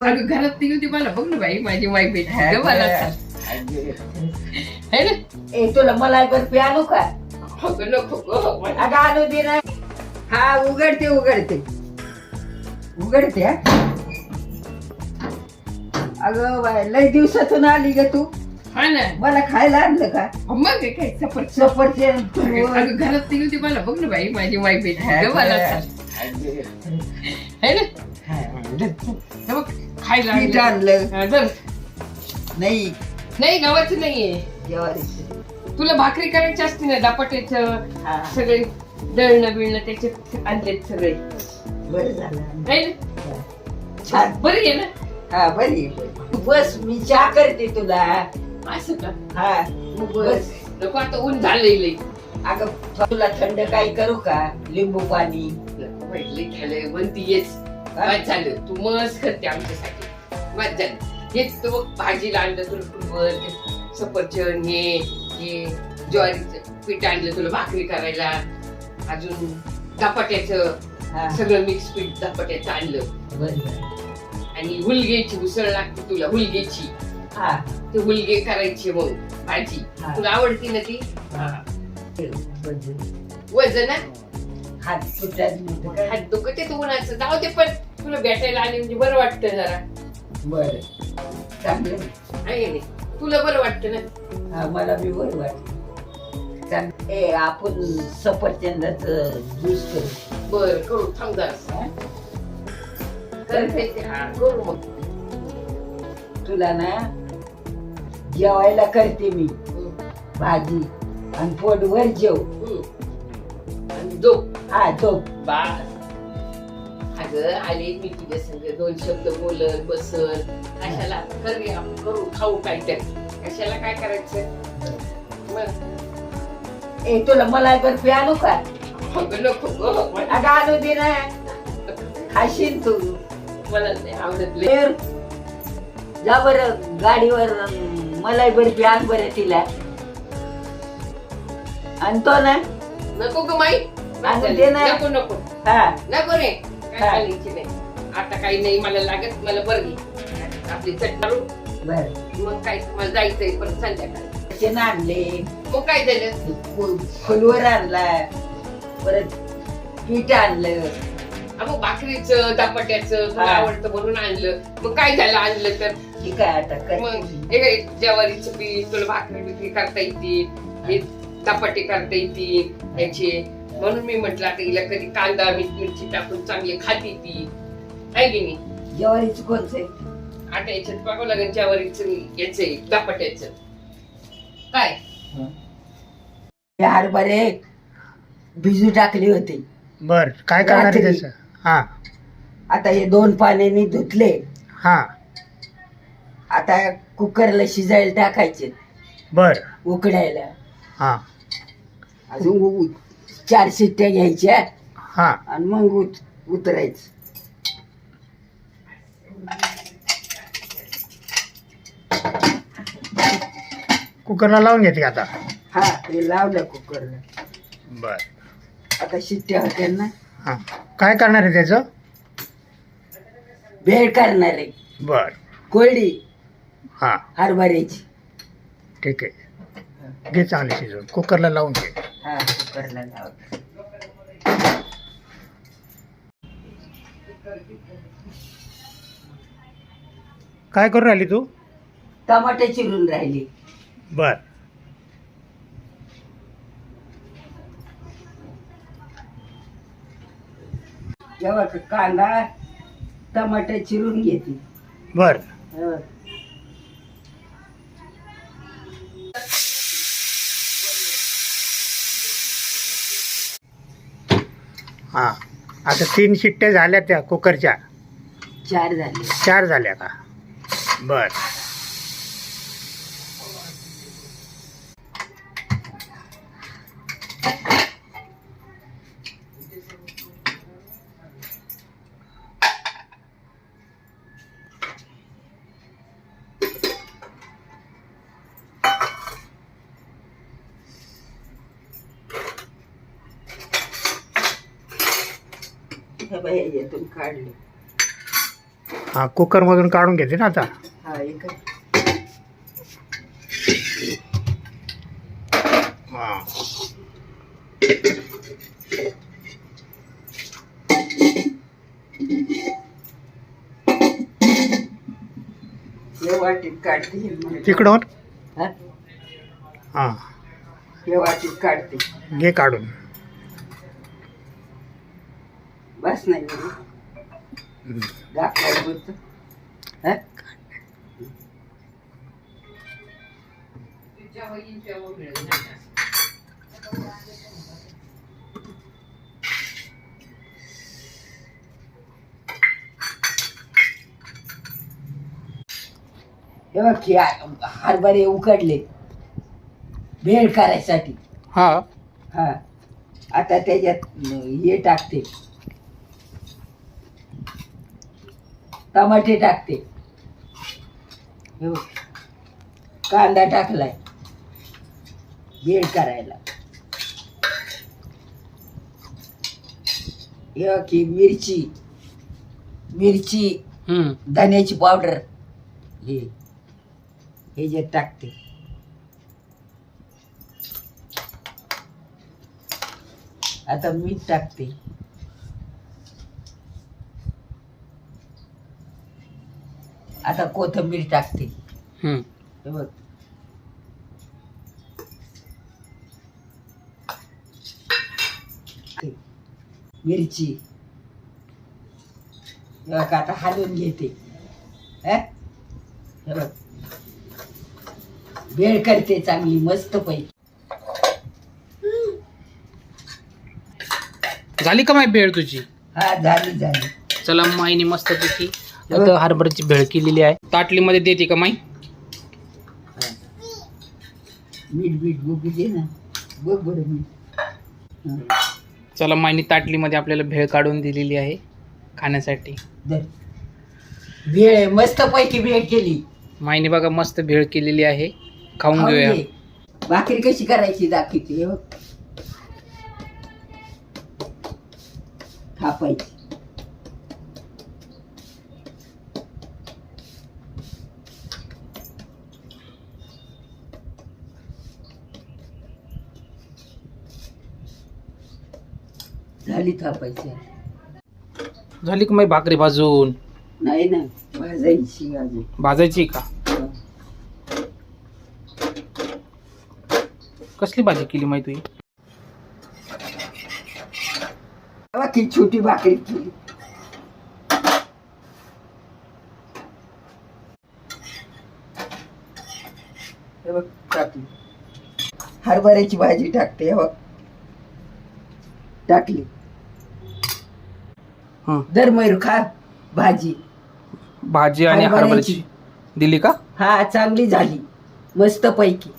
अगं घरात ती होती मला. बघ ना बाई माझी वाईफ आहे ग मला है ना? ए तुला मला बर्फी आणू का? अगं नको गं. अगं आणू दे ना. हा उघडते उघडते. उघडते हा. अगं बाय, लय दिवसातून आली ग तू. हा ना. मला खायला आणलं का? मग हे काय सफर सफरचंद. अगं घरात ती होती मला. बघ ना बाई माझी वाईफ आहे ग मला है ना? हे बघ. खायला पीठ आणलं. हा, धर. नाही. नाही गावाचं नाहीये. ज्वारीचं. तुला भाकरी करायची असते ना दापाट्याचं हा. सगळे दळणं बिळणं त्याचे आणलेत सगळे. बरं झालं. है ना? छान. बरी आहे ना? हा बरी आहे, बरी. तू बस मी चहा करते तुला. असं का? हा. बस. नको आता ऊन झालंय लई. अगं तुला थंड काही करू का? लिंबू पाणी. लई झालंय म्हणती येस. झालं. तू मस्त करते आमच्यासाठी. वाद झालं. हेच तर बघ भाजीला आणलं तुला फुलवर ते सफरचंद हे हे ज्वारीचं पीठ आणलं तुला भाकरी करायला. अजून धपाट्याचं सगळं मिक्स पीठ धपाट्याचं आणलं. आणि हुलगेची उसळ लागते तुला हुलगेची. हा. ते हुलगे करायचे मग भाजी. हा. तुला आवडती ना ती? हा. वजन. हात काय? हात दुखत आहे उन्हाचं. जाऊ दे पण. तुला भेटायला आले म्हणजे बरं वाटतं जरा. बरं. चांगलं. आहे की नाही? तुला बरं वाटतं ना? हा मला बी बरं वाटलं चांग- ए आपण सफरचंदाचं ज्यूस करू. बरं करू. थांब जरा. हा? करते ते. हा, करू मग. तुला ना जेवायला करते मी. हम्म, भाजी आणि पोटभर जेव. हम्म. आणि झोप. हा तो बा अगं आले मी तुझ्या संग. दोन शब्द बोलत बसत कशाला? करूया आपण करू खाऊ काहीतरी. कशाला काय करायचं? मग? ए तुला मला बर्फी आणू का? अगं नको गं. अगं आणू दे ना. खाशील तू. मला नाही आवडत लय. तर जा बर गाडीवर अं, मलाई बर्फी आण बरं तिला. आणतो ना. नको ग माई. आणून दे ना. नको नको. हा. नको रे. काय नाही आता काही नाही मला लागत मला बरं घे. आपली चट मारू बर. मग काय मला जायचंय परत संध्याकाळी. आणले मग काय झालं? फु- फुलवर आणला परत पीठ आणलं. हा, मग भाकरीचं दापाट्याचं तुला हा. आवडतं म्हणून आणलं. मग काय झालं आणलं तर? आता मग. हे काय ज्वारीचं पीठ तुला भाकरी बिकरी करता येते हे दापाटे करता येते याचे म्हणून मी म्हटलं आता हिला कधी कांदा मीठ मिरची टाकून चांगली खाती ती. आहे की नाही? ज्वारीचं कोणचं आहे? आता याच्यात बघावं लागेल ज्वारीचं याचं दापाट्याचं काय? हे. हरभरे भिजू टाकले होते. बर काय करणार आहे रात्री. त्याचं? हा. आता हे दोन पाण्याने धुतले. हा. आता कुकरला शिजायला टाकायचे. बर. उकडायला. हा. अजून उ- चार शिट्ट्या घ्यायच्या हा. आणि मग उत उतरायचं. कुकरला लावून घेते आता? हा हे लावलं कुकरला. बर. आता शिट्ट्या होत्या ना. हा. काय करणार आहे त्याचं? भेळ करणार आहे. बर. कोळडी हा. हरभऱ्याची. ठीक आहे. घे चांगली शिजवून. कुकरला लावून घे. हा कुकरला काय करून राहिली तू? टमाटे चिरून राहिली. बर. जेव्हा कांदा टमाटे चिरून घेते. बर. हा. आता तीन शिट्ट्या झाल्या त्या कुकरच्या. चार झाले. चार झाल्या का? बर. हे काढले. हा कुकरमधून काढून घेते ना आता. हा एक. हा. हे वाटीत काढते हे. तिकडून? हा? हा. हे वाटीत काढते. घे काढून. नाही हा? बघ हे आ- हरभरे उकडले. भेळ करायसाठी. हा. हा. आता त्याच्यात हे टाकते. टमाटे टाकते. कांदा टाकलाय. भेळ करायला. ही मिरची. मिरची हम्म. धन्याची पावडर. हे. हे जे टाकते. आता मीठ टाकते. आता कोथिंबीर टाकते. हम्म. हे बघ. मिरची. हे बघ आता हलवून घेते. हे? हे बघ. भेळ करते चांगली मस्त पैकी. झाली का माय भेळ तुझी? हा झाली झाली. चला माईने मस्त पैकी आता हरभऱ्याची भेळ केलेली आहे. ताटलीमध्ये देते का माई? हा. मीठ बीठ बघू दे ना. बघ बरं मीठ हा, चला माईने ताटलीमध्ये आपल्याला भेळ काढून दिलेली आहे खाण्यासाठी. धर. भेळ मस्त पैकी भेळ केली. माईने बघा मस्त भेळ केलेली आहे. खाऊन खाऊन घेऊया. घे. भाकरी कशी करायची दाखवते हे. बघ थापायची. झाली थापायची. झाली का माई भाकरी भाजून? नाही ना भाजायची अजून. भाजायची का? कसली भाजी केली माई तुझी तेव्हा ती छोटी भाकरी केली. हे बघ टाकली. हरभऱ्याची भाजी टाकते हे बघ. टाकली. हं. दर मयूर खा भाजी. भाजी आणि हरभऱ्याची. हरभऱ्याची. दिली का? हा चांगली झाली. मस्त पैकी.